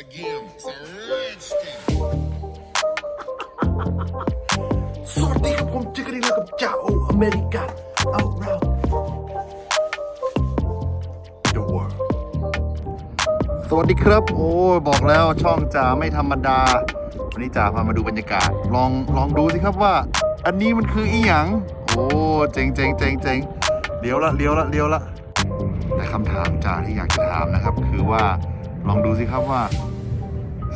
again. It's a rich thing. สวัสดีครับผมเจอกันอีกแล้วกับจ่าโออเมริกา out round the world สวัสดีครับ โอ้ยบอกแล้วช่องจ่าไม่ธรรมดา วันนี้จ่าพามาดูบรรยากาศ ลองลองดูสิครับว่า อันนี้มันคืออีหยัง โอ้เจ๋งเจ๋งเจ๋งเจ๋งเลี้ยวละเลี้ยวละเลี้ยวละ แต่คำถามจ่าที่อยากจะถามนะครับ คือว่าลองดูสิครับว่า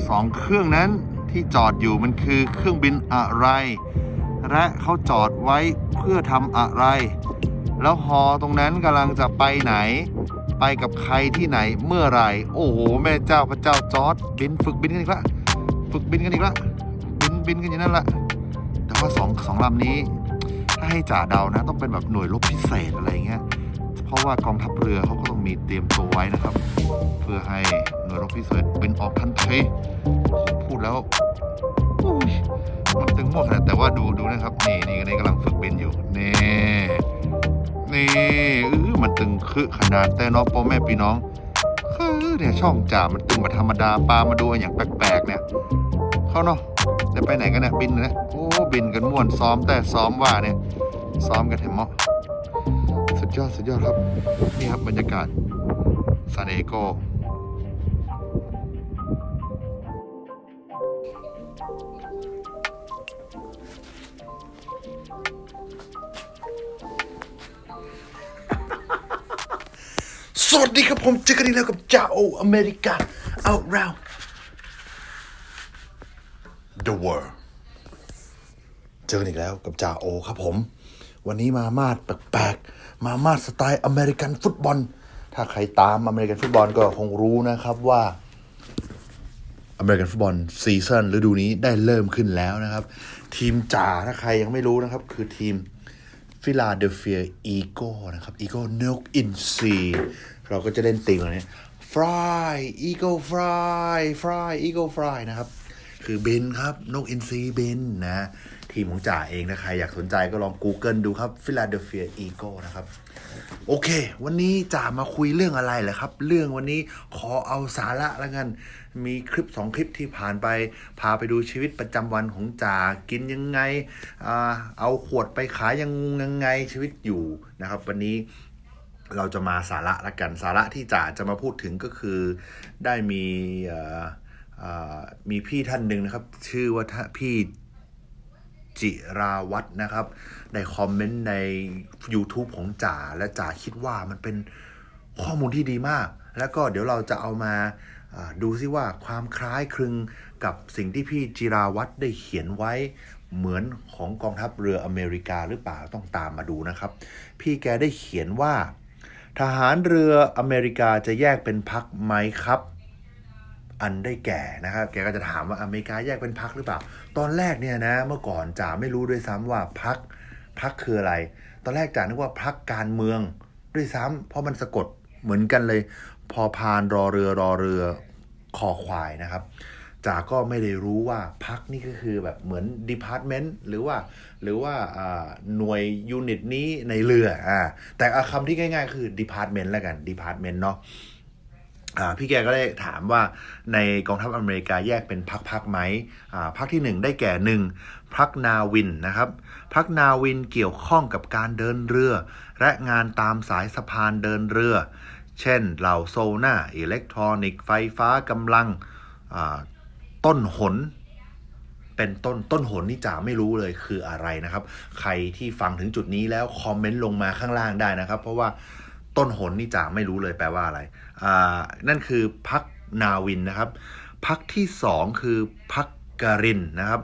สองเครื่องนั้นที่จอดอยู่มันคือเครื่องบินอะไร และเขาจอดไว้เพื่อทำอะไร แล้วฮอตรงนั้นกำลังจะไปไหน ไปกับใครที่ไหนเมื่อไหรโอ้โห แม่เจ้าพระเจ้าจอดบินฝึกบินกันอีกละฝึกบินกันอีกละบินบินกันอยู่นั่นละแต่ว่าสองสองลำนี้ ถ้าให้จ่าเดานะ ต้องเป็นแบบหน่วยรบพิเศษอะไรเงี้ย ราะว่ากองทัพเรือเขาก็ต้องมีเตรียมตัวไว้นะครับ เพื่อให้หน่วยรบพิเศษบินออกทันทีพูดแล้วมันตึงหมดนะแต่ว่าดูดูนะครับนี่นี่นี่กำลังฝึกบินอยู่นี่นี่อื้อมันตึงคือขนาดแต่น้องพ่อแม่พี่น้องคือเนี่ยช่องจ่ามันตึงมาธรรมดาปลามาดูอย่างแปลกๆเนี่ยเขาเนาะจะไปไหนกันเนี่ยบินเนี่ยโอ้บินกันม่วนซ้อมแต่ซ้อมว่าเนี่ยซ้อมกันเห็นมั้สุด ยอดสุดยอดครับ นี่ครับบรรยากาศซานเอโกสวัสดีครับผมเจอกันอีกแล้วกับจ่าโออเมริกา out round the world เจอกันอีกแล้วกับจ่าโอครับผม วันนี้มามาดแปลกๆ มามาดสไตล์อเมริกันฟุตบอล ถ้าใครตามอเมริกันฟุตบอลก็คงรู้นะครับว่าอเมริกันฟุตบอลซีซั่นฤดูนี้ได้เริ่มขึ้นแล้วนะครับ ทีมจ่าถ้าใครยังไม่รู้นะครับ คือทีมฟิลาเดลเฟียอีโก้นะครับอีโก้นกอินซีเราก็จะเล่นตีมอะไรนี้ฟรายอีโก้ฟรายฟรายอีโก้ฟรายนะครับ คือเบนครับ นกอินซีเบนนะ ทีมของจ่าเองนะใครอยากสนใจก็ลอง Google ดูครับฟิลาเดลเฟียอีโก้นะครับ โอเค วันนี้จ่ามาคุยเรื่องอะไรเหรอครับ เรื่องวันนี้ขอเอาสาระล้วกัน มีคลิปสองคลิปที่ผ่านไป พาไปดูชีวิตประจำวันของจ่ากินยังไงเอาขวดไปขายยังยังไงชีวิตอยู่นะครับ วันนี้เราจะมาสาระละกันสาระที่จ่าจะมาพูดถึงก็คือได้มีมีพี่ท่านหนึ่งนะครับ ชื่อว่าพี่ จิราวัฒน์นะครับได้คอมเมนต์ใน YouTube ของจ่าและจ่าคิดว่ามันเป็นข้อมูลที่ดีมาก แล้วก็เดี๋ยวเราจะเอามาดูซิว่าความคล้ายคลึงกับสิ่งที่พี่จิราวัฒน์ได้เขียนไว้เหมือนของกองทัพเรืออเมริกาหรือเปล่าต้องตามมาดูนะครับ พี่แกได้เขียนว่า ทหารเรืออเมริกาจะแยกเป็นพักไหมครับ อันได้แก่นะครับแกก็จะถามว่าอเมริกาแยกเป็นพักหรือเปล่า ตอนแรกเนี่ยนะเมื่อก่อนจ่าไม่รู้ด้วยซ้ำว่าพักพักคืออะไร ตอนแรกจ่านึกว่าพักการเมืองด้วยซ้ำเพราะมันสะกดเหมือนกันเลย พอพานรอเรือรอเรือคอควายนะครับจ่าก็ไม่ได้รู้ว่าพักนี่ก็คือแบบเหมือน department หรือว่าหรือว่าหน่วยยูนิตนี้ในเรืออ่าแต่เอาคำที่ง่ายๆ คือ department แล้วกัน department เนาะ พี่แกก็ได้ถามว่าในกองทัพอเมริกาแยกเป็นพักๆไหมพักที่หนึ่งได้แก่หนึ่งพักนาวินนะครับพักนาวินเกี่ยวข้องกับการเดินเรือ และงานตามสายสะพานเดินเรือ เช่นเหล่าโซน่าอิเล็กทรอนิกส์ไฟฟ้ากำลังต้นหน เป็นต้นต้นหนนี่จ๋าไม่รู้เลยคืออะไรนะครับ ใครที่ฟังถึงจุดนี้แล้วคอมเมนต์ลงมาข้างล่างได้นะครับ เพราะว่า ต้นหนนี่จ๋าไม่รู้เลยแปลว่าอะไร อ่า นั่นคือพักนาวินนะครับ พักที่สองคือพักกรินนะครับ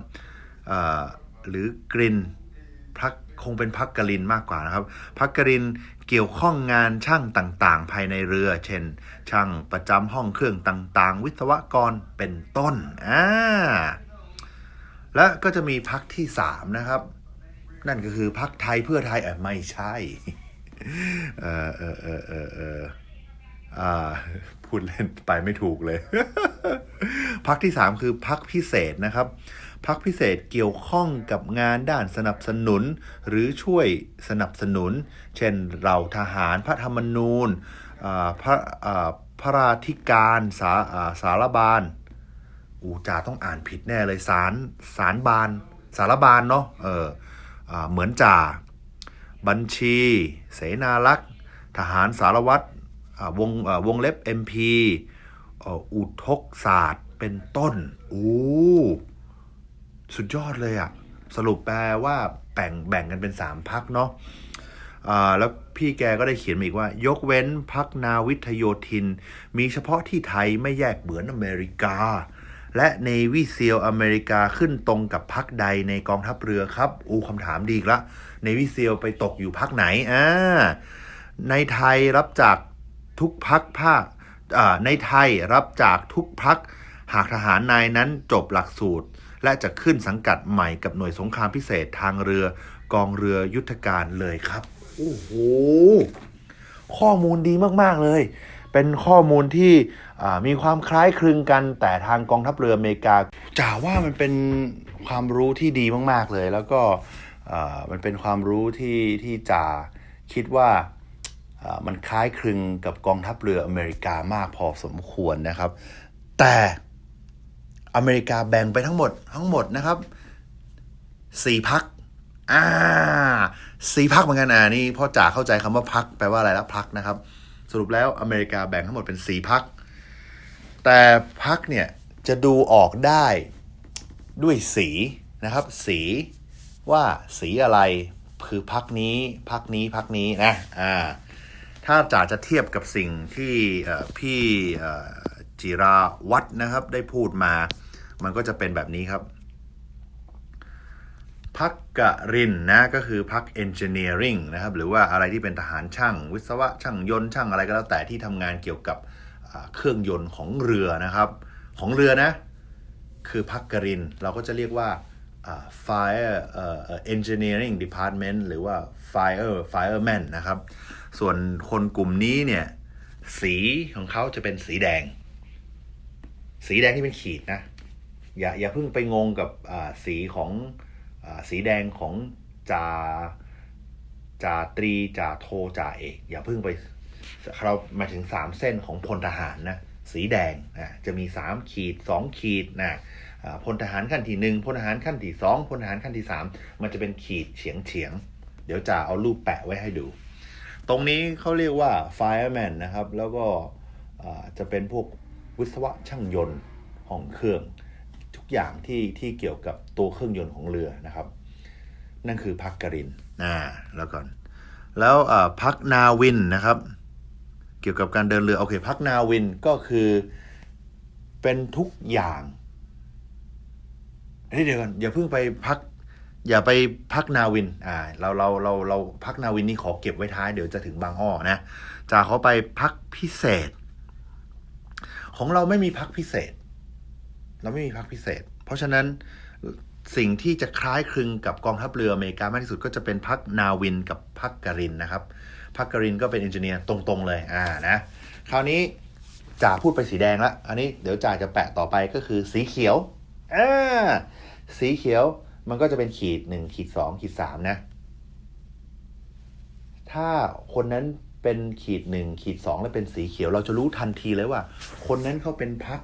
อ่า หรือกรินพักคงเป็นพักกรินมากกว่านะครับ พักกรินเกี่ยวข้องงานช่างต่างๆ ภายในเรือ เช่น ช่างประจำห้องเครื่องต่างๆ วิศวกรเป็นต้น อ่า และก็จะมีพักที่สามนะครับ นั่นก็คือพักไทยเพื่อไทยออไม่ใช่ เออเออเออเออเอออ่าพูดเล่นไปไม่ถูกเลย พักที่สามคือพักพิเศษนะครับ พักพิเศษเกี่ยวข้องกับงานด้านสนับสนุน หรือช่วยสนับสนุน เช่นเราทหารพระธรรมนูญพระพระราธิการสาอ่าสารบาลอูจ่าต้องอ่านผิดแน่เลยสารสารบานสารบานเนาะเอออเหมือนจ่า บัญชี เสนารักษ์ ทหารสารวัตรวงวงเล็บ MP อุทกศาสตร์เป็นต้นอู้สุดยอดเลยอะสรุปแปลว่าแบ่งแบ่งกันเป็นสามพักเนาะแล้วพี่แกก็ได้เขียนมาอีกว่า ยกเว้นพักนาวิทโยธิน มีเฉพาะที่ไทยไม่แยกเหมือนอเมริกา และเนวีเซียอเมริกาขึ้นตรงกับพักใดในกองทัพเรือครับ อูคำถามดีอีกละเนวีเซียไปตกอยู่พักไหนอ่าในไทยรับจากทุกพักภาคอ่าในไทยรับจากทุกพักหากทหารนายนั้นจบหลักสูตร และจะขึ้นสังกัดใหม่กับหน่วยสงครามพิเศษทางเรือกองเรือยุทธการเลยครับ โอ้โห ข้อมูลดีมาก ๆ เลย เป็นข้อมูลที่มีความคล้ายคลึงกัน แต่ทางกองทัพเรืออเมริกาจ่าว่ามันเป็นความรู้ที่ดีมาก ๆ เลย แล้วก็มันเป็นความรู้ที่ที่จ่าคิดว่ามันคล้ายคลึงกับกองทัพเรืออเมริกามากพอสมควรนะครับ แต่อเมริกาแบ่งไปทั้งหมดทั้งหมดนะครับสี่พักอ่าสี่พักเหมือนกันอ่านี่พ่อจ๋าเข้าใจคำว่าพักแปลว่าอะไรแล้วพักนะครับ สรุปแล้วอเมริกาแบ่งทั้งหมดเป็นสี่พัก แต่พักเนี่ยจะดูออกได้ด้วยสีนะครับ สีว่าสีอะไรคือพักนี้พักนี้พักนี้นะอ่าถ้าจ๋าจะเทียบกับสิ่งที่พี่จิราวัฒน์นะครับ ได้พูดมา มันก็จะเป็นแบบนี้ครับ พักกรินนะก็คือพัก engineering นะครับหรือว่าอะไรที่เป็นทหารช่าง วิศวะช่างยนต์ช่างอะไรก็แล้วแต่ที่ทำงานเกี่ยวกับเครื่องยนต์ของเรือนะครับ ของเรือนะ คือพักกริน เราก็จะเรียกว่า fire เอ่อ engineering department หรือว่า fire fireman นะครับ ส่วนคนกลุ่มนี้เนี่ย สีของเขาจะเป็นสีแดง สีแดงที่เป็นขีดนะ อย่าอย่าเพิ่งไปงงกับสีของ สีแดงของจ่าจ่าตรีจ่าโทจ่าเอกอย่าเพิ่งไปเราหมายถึงสามเส้นของพลทหารนะสีแดงนะจะมีสามขีดสองขีดนะพลทหารขั้นที่หนึ่งพลทหารขั้นที่สองพลทหารขั้นที่สามมันจะเป็นขีดเฉียงเฉียง เดี๋ยวจะเอารูปแปะไว้ให้ดู ตรงนี้เขาเรียกว่า fireman นะครับ แล้วก็จะเป็นพวกวิศวะช่างยนต์ห้องเครื่อง อย่างที่ที่เกี่ยวกับตัวเครื่องยนต์ของเรือนะครับ นั่นคือพักกรินนะแล้วก่อน แล้วพักนาวินนะครับ เกี่ยวกับการเดินเรือโอเคพักนาวินก็คือเป็นทุกอย่างเดี๋ยวก่อนอย่าเพิ่งไปพัก อย่าไปพักนาวินอ่าเราเราเราเราพักนาวินนี่ขอเก็บไว้ท้ายเดี๋ยวจะถึงบางอ้อนะจะเขอไปพักพิเศษ ของเราไม่มีพักพิเศษ เราไม่มีพักพิเศษ เพราะฉะนั้นสิ่งที่จะคล้ายคลึงกับกองทัพเรืออเมริกามากที่สุดก็จะเป็นพักนาวินกับพักการินนะครับพักการินก็เป็นเอนจิเนียร์ตรงๆเลยอ่านะคราวนี้จ่าพูดไปสีแดงละอันนี้เดี๋ยวจ่าจะแปะต่อไปก็คือสีเขียวอ่าสีเขียวมันก็จะเป็นขีดหนึ่งขีดสองขีดสามนะ ถ้าคนนั้นเป็นขีดหนึ่งขีดสองและเป็นสีเขียว เราจะรู้ทันทีเลยว่า คนนั้นเขาเป็นพัก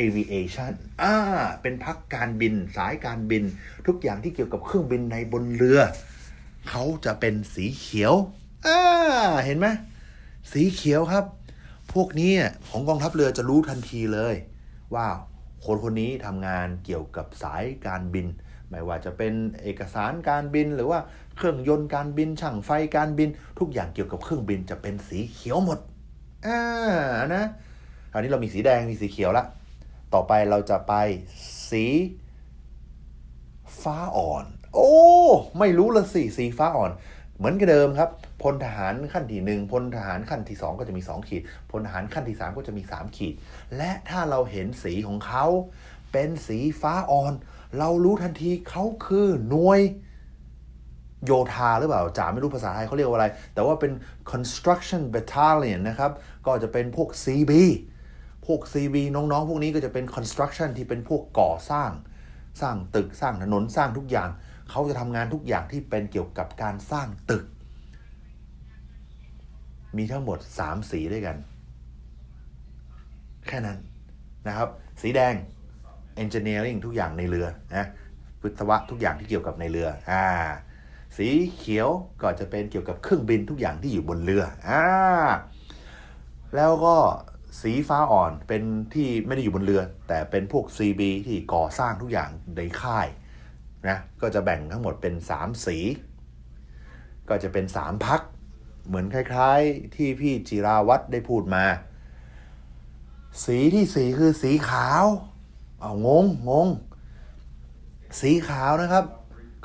aviation อ่า เป็นพักการบินสายการบิน ทุกอย่างที่เกี่ยวกับเครื่องบินในบนเรือ เขาจะเป็นสีเขียว อ่า เห็นไหมสีเขียวครับ พวกนี้ของกองทัพเรือจะรู้ทันทีเลยว่าคนคนนี้ทำงานเกี่ยวกับสายการบิน ไม่ว่าจะเป็นเอกสารการบินหรือว่าเครื่องยนต์การบินช่างไฟการบิน ทุกอย่างเกี่ยวกับเครื่องบินจะเป็นสีเขียวหมดอ่านะคราวนี้เรามีสีแดงมีสีเขียวละ ต่อไปเราจะไปสี ฟ้าอ่อน โอ้ ไม่รู้ละสิสีฟ้าอ่อน เหมือนกับเดิมครับพลทหารขั้นที่หนึ่งพลทหารขั้นที่สองก็จะมีสองขีดพลทหารขั้นที่สามก็จะมีสามขีด และถ้าเราเห็นสีของเขา เป็นสีฟ้าอ่อน เรารู้ทันทีเขาคือหน่วยโยธาหรือเปล่าจ๋าไม่รู้ภาษาไทยเขาเรียกว่าอะไร แต่ว่าเป็น construction battalion นะครับ ก็จะเป็นพวก CB พวก CB น้องๆ พวกนี้ก็จะเป็น construction ที่เป็นพวกก่อสร้าง สร้างตึกสร้างถนนสร้างทุกอย่าง เขาจะทำงานทุกอย่างที่เป็นเกี่ยวกับการสร้างตึก มีทั้งหมด 3 สีด้วยกัน แค่นั้นนะครับ สีแดง engineering ทุกอย่างในเรือนะวิศวะทุกอย่างที่เกี่ยวกับในเรืออ่าสีเขียวก็จะเป็นเกี่ยวกับเครื่องบินทุกอย่างที่อยู่บนเรืออ่าแล้วก็ สีฟ้าอ่อนเป็นที่ไม่ได้อยู่บนเรือ แต่เป็นพวก CB ที่ก่อสร้างทุกอย่างในค่ายนะก็จะแบ่งทั้งหมดเป็น 3 สี ก็จะเป็น 3 พัก เหมือนคล้ายๆที่พี่จิราวัตรได้พูดมา สีที่สีคือสีขาวเอางงงง สีขาวนะครับ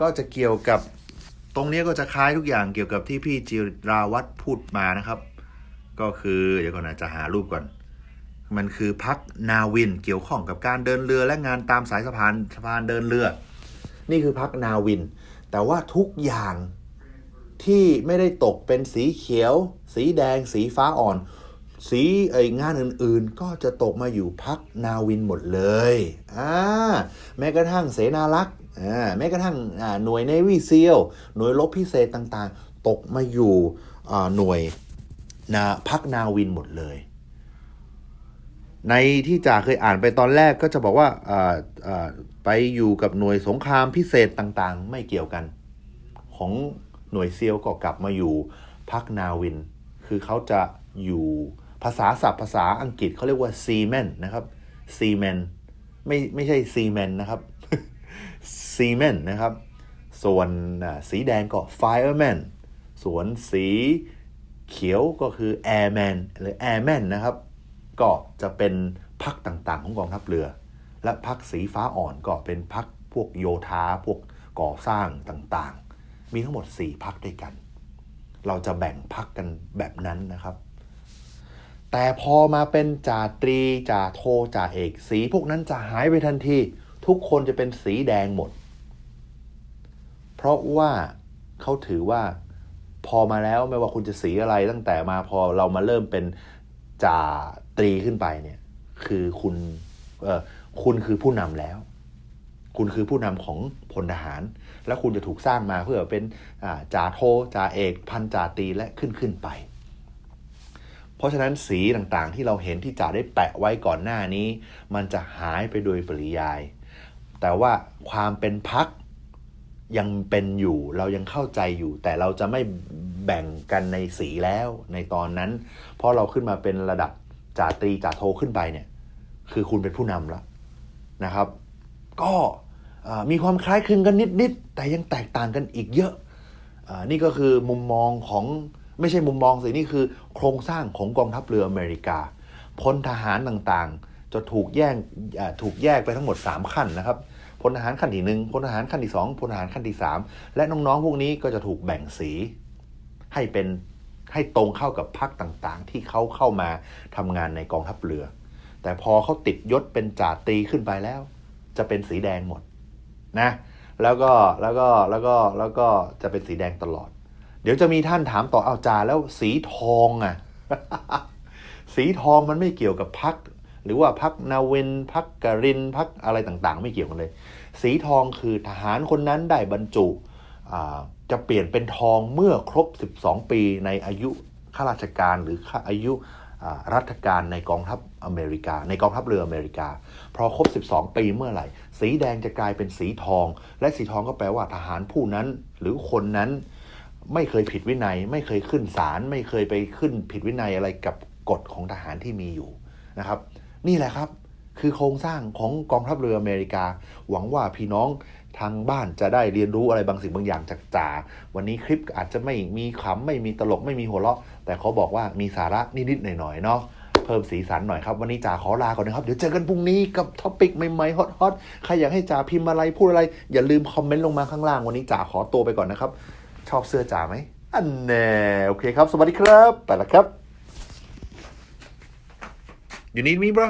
ก็จะเกี่ยวกับตรงนี้ก็จะคล้ายทุกอย่างเกี่ยวกับที่พี่จิราวัตรพูดมานะครับ ก็คือเดี๋ยวก่อนนะจะหารูปก่อน มันคือพักนาวินเกี่ยวข้องกับการเดินเรือและงานตามสายสะพานสะพานเดินเรือ นี่คือพักนาวิน แต่ว่าทุกอย่างที่ไม่ได้ตกเป็นสีเขียว สีแดง สีฟ้าอ่อน สีไองานอื่นๆ ก็จะตกมาอยู่พักนาวินหมดเลยอ่าแม้กระทั่งเสนารักษ์อ่าแม้กระทั่งอ่าหน่วยเนวีซียลหน่วยรบพิเศษต่างๆ ตกมาอยู่อ่าหน่วย นาพักนาวินหมดเลย ในที่จ่าเคยอ่านไปตอนแรกก็จะบอกว่าไปอยู่กับหน่วยสงครามพิเศษต่างๆ ไม่เกี่ยวกัน ของหน่วยเซีลก็กลับมาอยู่พักนาวิน คือเขาจะอยู่ภาษาศัพท์ภาษาอังกฤษเขาเรียกว่าซีแมนนะครับซีแมนไม่ไม่ใช่ซีแมนนะครับซีแมนนะครับ ส่วนสีแดงก็ fireman ส่วนสี เขียวก็คือ airman หรือ airman นะครับ ก็จะเป็นพักต่างๆ ของกองทัพเรือ และพักสีฟ้าอ่อนก็เป็นพักพวกโยธาพวกก่อสร้างต่างๆ มีทั้งหมด 4พักด้วยกัน เราจะแบ่งพักกันแบบนั้นนะครับ แต่พอมาเป็นจ่าตรีจ่าโทจ่าเอก สีพวกนั้นจะหายไปทันที ทุกคนจะเป็นสีแดงหมด เพราะว่าเขาถือว่า พอมาแล้วไม่ว่าคุณจะสีอะไรตั้งแต่มาพอเรามาเริ่มเป็นจ่าตรีขึ้นไปเนี่ย คือคุณเออคุณคือผู้นำแล้ว คุณคือผู้นำของพลทหาร และคุณจะถูกสร้างมาเพื่อเป็นอ่าจ่าโทจ่าเอกพันจ่าตรีและขึ้นขึ้นไป เพราะฉะนั้นสีต่างๆ ที่เราเห็นที่จ่าได้แปะไว้ก่อนหน้านี้ มันจะหายไปโดยปริยาย แต่ว่าความเป็นพัก ยังเป็นอยู่เรายังเข้าใจอยู่ แต่เราจะไม่แบ่งกันในสีแล้วในตอนนั้น เพราะเราขึ้นมาเป็นระดับจ่าตรีจ่าโทขึ้นไปเนี่ย คือคุณเป็นผู้นำแล้วนะครับ ก็มีความคล้ายคลึงกันนิดๆแต่ยังแตกต่างกันอีกเยอะอานี่ก็คือมุมมองของไม่ใช่มุมมองสินี่คือ โครงสร้างของกองทัพเรืออเมริกาพลทหารต่างๆ จะถูกแยกถูกแยกไปทั้งหมด 3 ขั้นนะครับ พลทหารขั้นที่หนึ่งพลทหารขั้นที่สองพลทหารขั้นที่สามและน้องๆพวกนี้ก็จะถูกแบ่งสีให้เป็นให้ตรงเข้ากับพรรคต่างๆ ที่เขาเข้ามาทำงานในกองทัพเรือ แต่พอเขาติดยศเป็นจ่าตรีขึ้นไปแล้ว จะเป็นสีแดงหมดนะแล้วก็แล้วก็แล้วก็แล้วก็จะเป็นสีแดงตลอด เดี๋ยวจะมีท่านถามต่อเอาจ่าแล้วสีทองอะ สีทองมันไม่เกี่ยวกับพัก หรือว่าพักนาเวนพักกรินพักอะไรต่างๆ ไม่เกี่ยวกันเลย สีทองคือทหารคนนั้นได้บรรจุจะเปลี่ยนเป็นทองเมื่อครบ 12 ปีในอายุข้าราชการหรืออายุรัฐการในกองทัพอเมริกา ในกองทัพเรืออเมริกา พอครบ 12 ปีเมื่อไหร่ สีแดงจะกลายเป็นสีทอง และสีทองก็แปลว่าทหารผู้นั้น หรือคนนั้นไม่เคยผิดวินัย ไม่เคยขึ้นศาลไม่เคยไปขึ้นผิดวินัยอะไรกับกฎของทหารที่มีอยู่นะครับ นี่แหละครับ คือโครงสร้างของกองทัพเรืออเมริกา หวังว่าพี่น้องทางบ้านจะได้เรียนรู้อะไรบางสิ่งบางอย่างจากจ่าวันนี้คลิปอาจจะไม่มีขำไม่มีตลกไม่มีหัวเราะ แต่เขาบอกว่ามีสาระนิดๆหน่อยๆเนาะเพิ่มสีสันหน่อยครับ วันนี้จ่าขอลาก่อนนะครับ เดี๋ยวเจอกันพรุ่งนี้กับท็อปิกใหม่ๆฮอตๆใครอยากให้จ่าพิมพ์อะไรพูดอะไร อย่าลืมคอมเมนต์ลงมาข้างล่าง วันนี้จ่าขอตัวไปก่อนนะครับ ชอบเสื้อจ่าไหมอันแน่โอเคครับ สวัสดีครับ ไปละครับ You need me bro